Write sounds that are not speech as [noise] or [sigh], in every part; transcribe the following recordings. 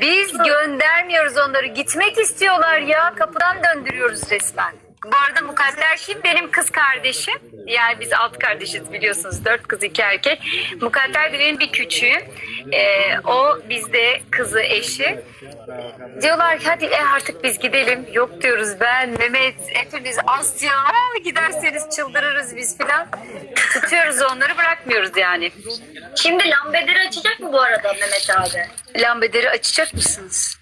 Biz göndermiyoruz onları. Gitmek istiyorlar ya. Kapıdan döndürüyoruz resmen. Bu arada Mukadder Şif benim kız kardeşim. Yani biz alt kardeşiz biliyorsunuz. Dört kız iki erkek. Mukadder de benim bir küçüğüm. Ee, o bizde kızı eşi. Diyorlar ki hadi e, artık biz gidelim. Yok diyoruz ben, Mehmet, hepimiz Asya. Giderseniz çıldırırız biz filan. Tutuyoruz onları bırakmıyoruz yani. Şimdi lambederi açacak mı bu arada Mehmet abi? Lambederi açacak mısınız?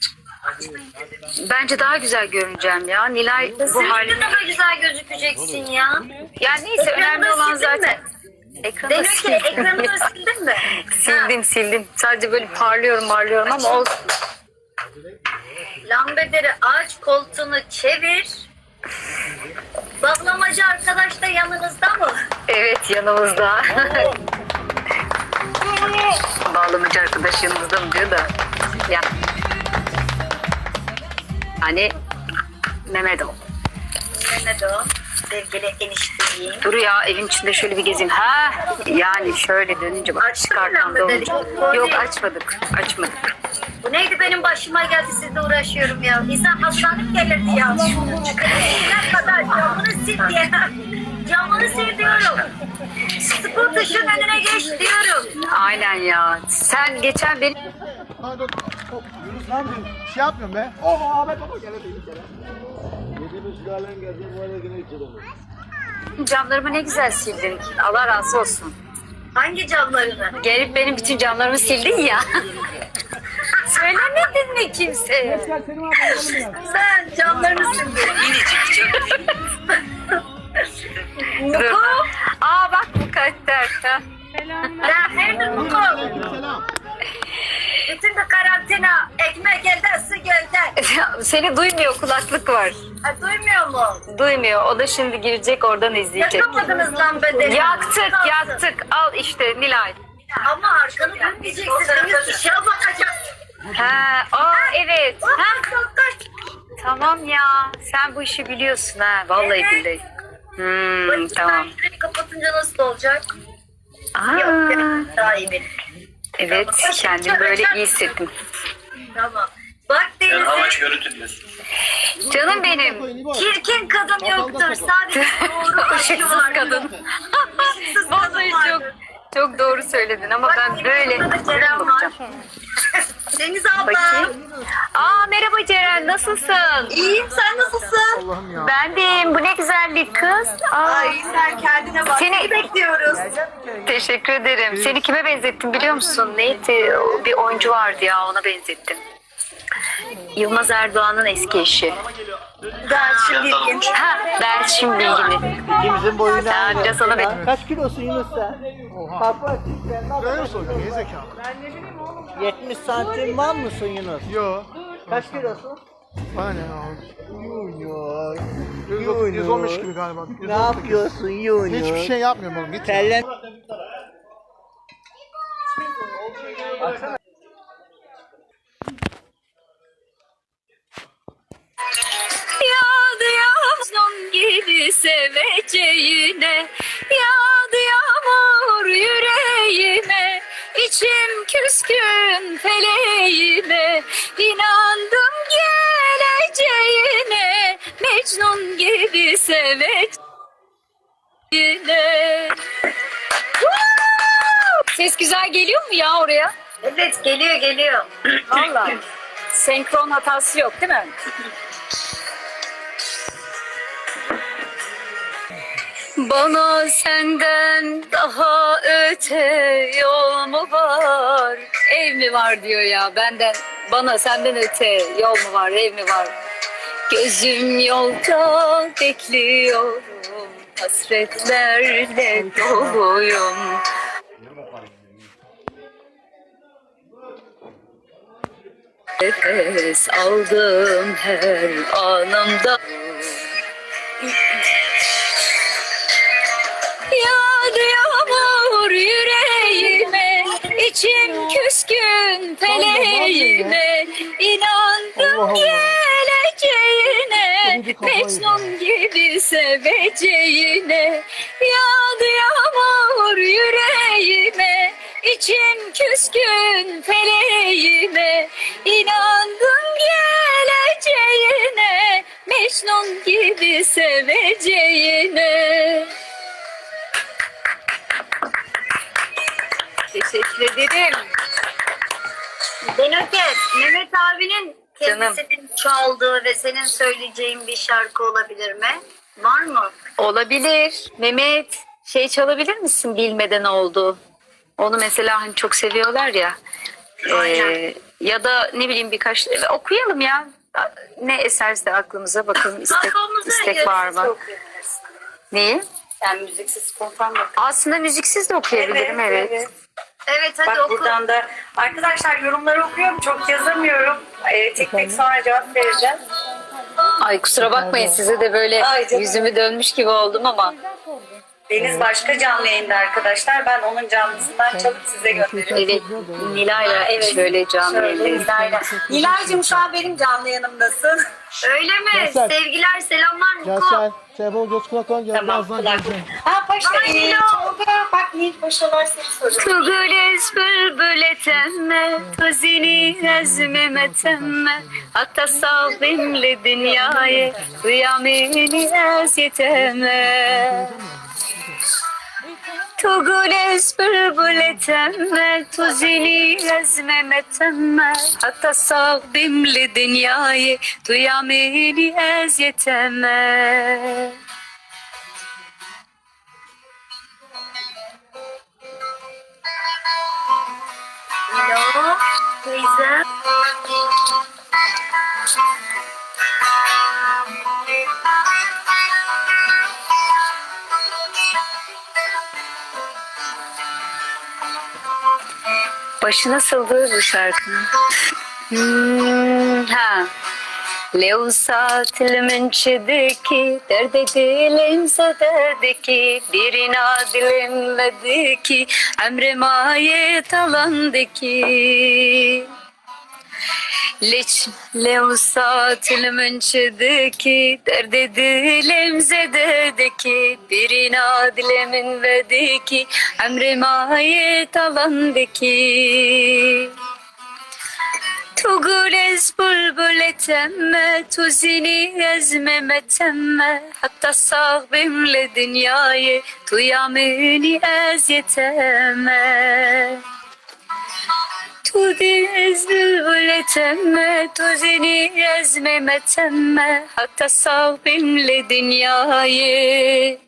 Bence daha güzel görüneceğim ya. Nilay bu haline... daha güzel gözükeceksin ya. Yani neyse Ekranı önemli olan sildin zaten... mi? Ekranı Demiyor ki sildim. ekranı da sildin mi? [laughs] sildim sildim. Sadece böyle parlıyorum parlıyorum ama olsun. Lambederi aç, koltuğunu çevir. Bağlamacı arkadaş da yanınızda mı? Evet yanımızda. [laughs] Bağlamacı arkadaş yanımızda mı diyor da. Ya. Hani Mehmet o. Mehmet o. Sevgili enişteciğim. Dur ya evin içinde şöyle bir gezeyim. Ha yani şöyle dönünce bak Açtın çıkartan lambederi? olunca. Yok, açmadık. Açmadık. Bu neydi benim başıma geldi sizle uğraşıyorum ya. İnsan hastalık gelirdi ya. Ne kadar camını sil diye. Camını sil diyorum. Spor taşın önüne geç diyorum. Aynen ya. Sen geçen benim. Hop, Yunus ne yapıyorsun? Bir şey yapmıyorum be. Oh Ahmet baba gel hadi gel. Yediğimiz galen geldi bu arada yine içelim. camlarımı ne güzel sildin. Allah razı olsun. Hangi camlarını? Gelip benim bütün camlarımı sildin ya. [laughs] Söylemedin mi kimseye? Sen camlarını sildin. Dur. [laughs] Aa bak mukadder. Ha. Ya her Muko. De karantina. Ekmek elden su gölden. [laughs] Seni duymuyor kulaklık var. Ha, duymuyor mu? Duymuyor. O da şimdi girecek oradan izleyecek. Yakamadınız lan bedeni. Yaktık yaktık. Al işte Nilay. Ama arkanı dönmeyeceksiniz. İşe bakacaksın. Ha, aa evet. Ha, tamam ya. Sen bu işi biliyorsun ha. Vallahi Evet. billahi. Hmm, tamam. ben kapatınca nasıl olacak? Aa, yok, daha iyi evet kendimi böyle iyi hissettim. Tamam. Bak Deniz, Amaç görüntü diyorsun. Canım benim. çirkin kadın yoktur. Sadece [laughs] doğru Işıksız aşkı kadın. vardır. Işıksız Vallahi kadın çok vardır. çok doğru söyledin ama ben böyle Burada da Ceren var. bakacağım. Deniz abla. Bakayım. Aa merhaba Ceren nasılsın? İyiyim sen nasılsın? Allah'ım ya. Ben deyim bu ne güzellik kız. Aa, Ay sen kendine bak. Seni- Seni bekliyoruz. teşekkür ederim. Seni kime benzettim biliyor musun? Neydi? O Bir oyuncu vardı ya ona benzettim. Yılmaz Erdoğan'ın eski eşi. Dersin bilgin. Ha, Berçin Bilgili. İkimizin boyu ne? Ha, biraz ona ben... Kaç kilosun Yunus sen? Bak bak sen bak. Böyle soruyor gerizekalı. 70 santim var mısın Yunus? Yo. Kaç kilosun? Bana ne? Yunus. 130, 115 gibi galiba. Ne 118. yapıyorsun Yunus? Hiçbir şey yapmıyorum oğlum. Git. Terlen. Yağdı yağmur gibi seveceğine İçim küskün feleğime İnandım geleceğine Mecnun gibi seveceğine! Ses güzel geliyor mu ya oraya? Evet geliyor geliyor. [clears throat] Valla. Senkron hatası yok değil mi? Bana senden daha öte yol mu var? Ev mi var diyor ya benden. Bana senden öte yol mu var, ev mi var? Gözüm yolda bekliyorum. Hasretlerle doluyum. Nefes aldım her anımda içim küskün feleğime İnandım Allah Allah. geleceğine Mecnun gibi seveceğine Yağdı yağmur yüreğime küskün feleğime inandım geleceğine Mecnun gibi seveceğine Teşekkür ederim. Benuket, Mehmet abinin Canım. kendisinin çaldığı ve senin söyleyeceğin bir şarkı olabilir mi? Var mı? Olabilir. Mehmet şey çalabilir misin bilmeden oldu. Onu mesela hani çok seviyorlar ya. Ee, ya da ne bileyim birkaç e, okuyalım ya. Ne eserse aklımıza bakalım istek, [laughs] Kafamıza istek var mı? Neyi? Yani müziksiz bak. Aslında müziksiz de okuyabilirim evet. Evet hadi Bak oku. buradan da arkadaşlar yorumları okuyorum. Çok yazamıyorum. Ee, tek tek sonra cevap vereceğim. Ay kusura bakmayın size de böyle Ay canım. yüzümü dönmüş gibi oldum ama. Deniz başka canlı yayında arkadaşlar. Ben onun canlısından çalıp size gönderiyorum. Evet Nilay'la Evet. şöyle canlı. Nilay'la. Nilay'cığım şu an benim canlı yanımdasın. [laughs] Öyle mi? Gençler. Sevgiler, selamlar Muko. sen. Telefon göz kulaktan gel. tamam kulak. Ha paşa. Ay, Nilo. Tolga bak Nil paşalar seni soruyor. Tugulez bülbüle temme Tuzini ezmeme temme Hatta savimli dünyayı Duyamini eziyeteme Tugulez bülbüle temme Tuzini ezmeme temme Hatta savimli dünyayı Duyamini eziyeteme Alo, teyze. Başı nasıldı bu şarkının? Hmm, ha. Lev saatil mençedeki Derde dilimse derdeki Birina dilimledeki Emre maye talandeki Leç lev saatil mençedeki Derde dilim zededeki Birine dilemin vedeki Emre maye talandaki Tugulez bülbüle temme Tuzini ezmeme temme. Hatta sahbimle dünyayı Duyamini eziyeteme Tudez bülbüle temme Tuzini ezmeme temme Hatta sahbimle dünyayı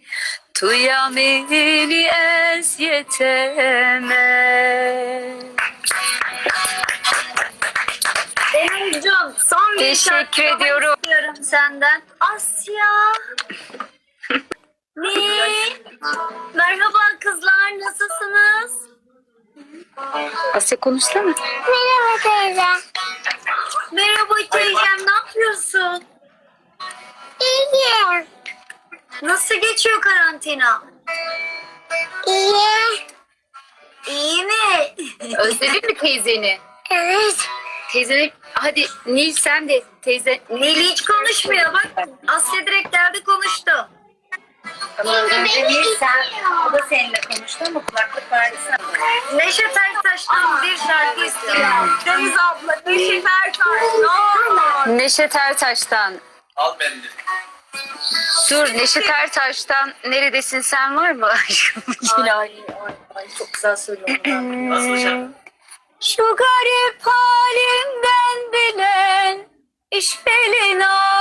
Duyamini eziyeteme Benimcim son bir Teşekkür şarkı ediyorum. istiyorum senden. Asya. [laughs] ne? Merhaba kızlar nasılsınız? Asya konuşsana. Merhaba teyze. Merhaba teyzem ne yapıyorsun? İyiyim. Nasıl geçiyor karantina? İyi. İyi mi? [laughs] Özledin mi teyzeni? evet. Teyzeni hadi Nil sen de teyze Neli hiç konuşmuyor bak. Asya direkt geldi konuştu. Ama az önce Nil sen, o da seninle konuştu ama kulaklık verdi sana. Neşet Ertaş'tan bir şarkı istiyorum. Deniz abla, Neşet Ertaş ne. Neşet Ertaş'tan. Al beni. Dur Neşet Ertaş'tan neredesin sen var mı? [laughs] Ay, ay, ay, çok güzel. Nasıl şarkı? Şu garip halimden bilen işveli nazlım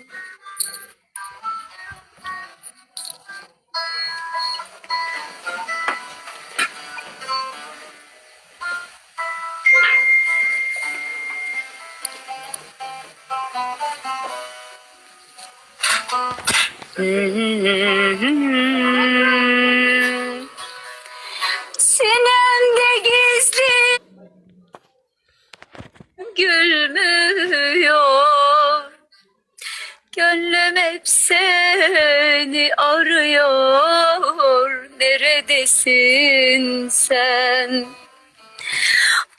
Sinemde gizli. Gülmüyor. Gönlüm hep seni arıyor. Neredesin sen?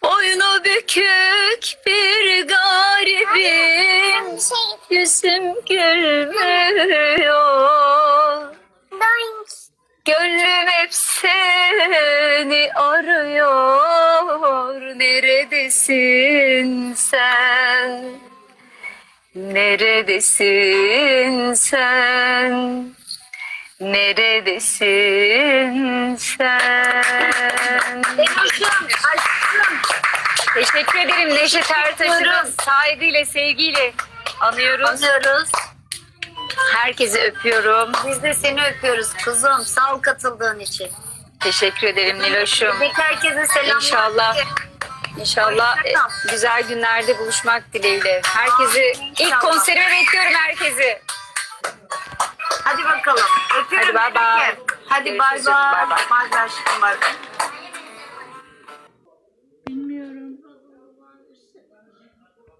Boynu bükük bir garibim. Yüzüm gülmüyor arıyor Neredesin sen? Neredesin sen? Neredesin sen? Emoşum, aşkım. Teşekkür ederim Neşet Ertaş'ı saygıyla, sevgiyle anıyoruz. Anlıyoruz. Herkesi öpüyorum. Biz de seni öpüyoruz kuzum. Sağ ol katıldığın için. Teşekkür ederim Niloş'um. Herkese selamlar. İnşallah. İnşallah e, güzel günlerde buluşmak dileğiyle. Herkesi ilk konserime bekliyorum herkesi. Hadi bakalım. Öpüyorum. Hadi bay bay. Hadi bay bay. bay bay. Aşkım bay bay.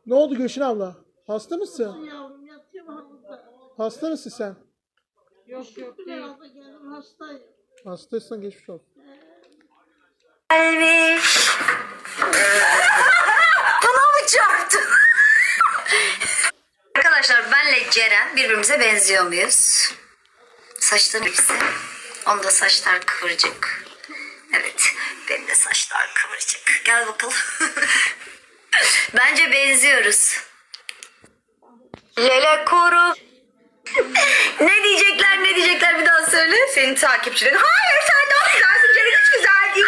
Ne oldu Gülşin abla? Hasta mısın? Yavrum yatıyorum havuzda. Hasta mısın sen? Yok yok değil. geldim hastayım. Hastaysan geçmiş olsun. [laughs] Bana mı çarptı? [laughs] Arkadaşlar benle Ceren birbirimize benziyor muyuz? Saçların hepsi. Onda saçlar kıvırcık. Evet. Benim de saçlar kıvırcık. Gel bakalım. [laughs] Bence benziyoruz. Lele kuru. ne diyecekler ne diyecekler bir daha söyle. Senin takipçilerin. Hayır sen daha güzelsin. Ceren hiç güzel değil.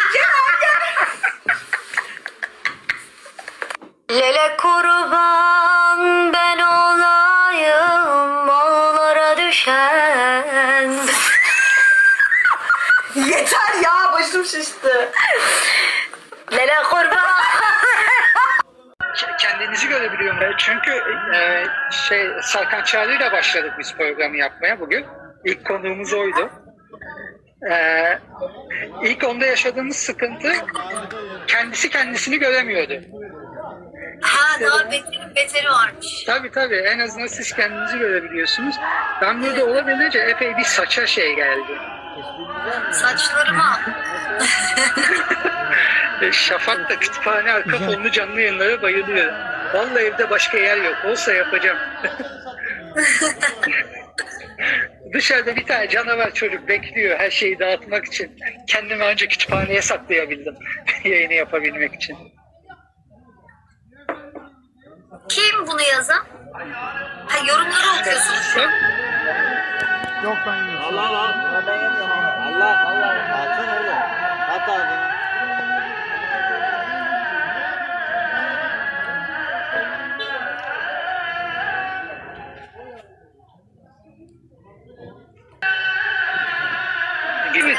[laughs] Lele kurban ben olayım ağlara düşen. [laughs] Yeter ya başım şişti. Lele kurban. kendinizi görebiliyorum. Çünkü e, şey Serkan Çağrı ile başladık biz programı yapmaya bugün. İlk konuğumuz oydu. E, ilk onda yaşadığımız sıkıntı kendisi kendisini göremiyordu. Ha daha beteri, beteri varmış. Tabii tabii en azından siz kendinizi görebiliyorsunuz. Ben burada olabildiğince epey bir saça şey geldi. Saçlarıma. [laughs] E, Şafak da kütüphane arka fonlu canlı yayınlara bayılıyor. Vallahi evde başka yer yok. Olsa yapacağım. [laughs] Dışarıda bir tane canavar çocuk bekliyor her şeyi dağıtmak için. Kendimi ancak kütüphaneye saklayabildim [laughs] yayını yapabilmek için. Kim bunu yazan? Ha yorumları okuyorsunuz şu an. Yok ben yemiyorum. Allah Allah. Ben yemiyorum. Allah Allah. Atsana oğlum. At ağzını.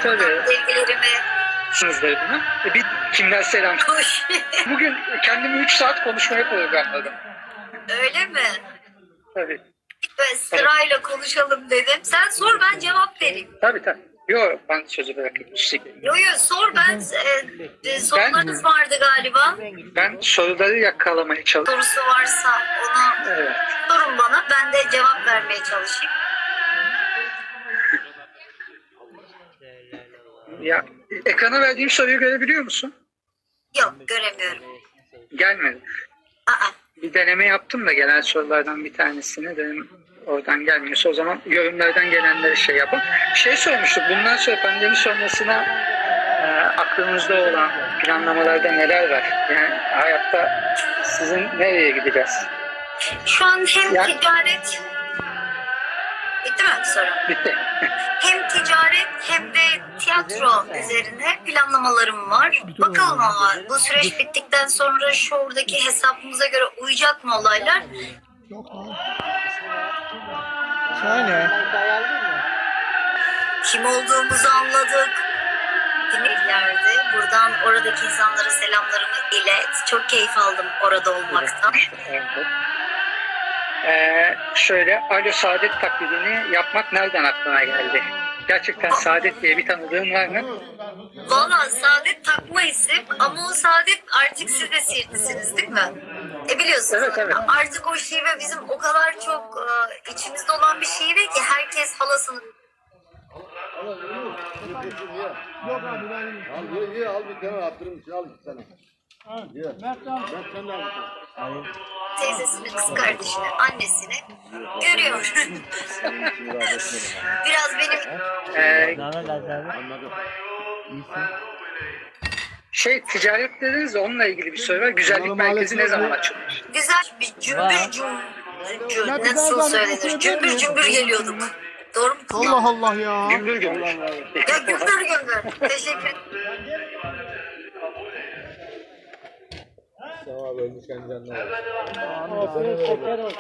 Tabii. Sevgilerimi. E, Bir kimler selam. Hoş. Bugün kendimi 3 saat konuşmaya programladım. Öyle mi? Tabii. Ve sırayla konuşalım dedim. Sen sor ben cevap vereyim. Tabii tabii. Yok ben sözü bırakayım. Yo yo sor ben e, e, sorularınız vardı galiba. Ben soruları yakalamaya çalışıyorum. Sorusu varsa onu Evet. sorun bana. Ben de cevap vermeye çalışayım. Ya ekrana verdiğim soruyu görebiliyor musun? Yok göremiyorum. Gelmedi. Aa, Bir deneme yaptım da gelen sorulardan bir tanesini dedim oradan gelmiyorsa o zaman yorumlardan gelenleri şey yapın. Şey sormuştuk bundan sonra pandemi sonrasına e, aklınızda olan planlamalarda neler var? Yani hayatta sizin nereye gideceğiz? şu an hem Ya- ticaret bitti mi soru? Bitti. Hem ticaret hem tiyatro üzerine planlamalarım var. Bakalım ama bu süreç bittikten sonra şuradaki hesabımıza göre uyacak mı olaylar? Yok lan. Şahane. Kim olduğumuzu anladık. Dinleyicilerde buradan oradaki insanlara selamlarımı ilet. Çok keyif aldım orada olmaktan. Ee, şöyle Alo Saadet taklidini yapmak nereden aklına geldi? Gerçekten Saadet diye bir tanıdığın var mı? Valla Saadet takma isim ama o Saadet artık siz de siirtlisiniz değil mi? E biliyorsunuz Evet, evet. artık o şive bizim o kadar çok e, içimizde olan bir şive ki herkes halasını Yok abi ben. Al ye ye al bir tane attırım al bir tane. De teyzesini, kız kardeşini, annesini görüyor. [laughs] Biraz benim Ee, Anladım. şey ticaret dediniz de onunla ilgili bir soru var. Güzellik Onların merkezi ne maalesef zaman açılmış? güzel bir cümbür cüm, cüm- Ya bir nasıl söylenir? ben Cümbür cümbür geliyorduk. Doğru mu? Allah Allah ya. Gümbür gümbür. Ya gümbür gümbür. Teşekkür ederim. Tamam ölmüş kendi canına. Afiyet şeker olsun.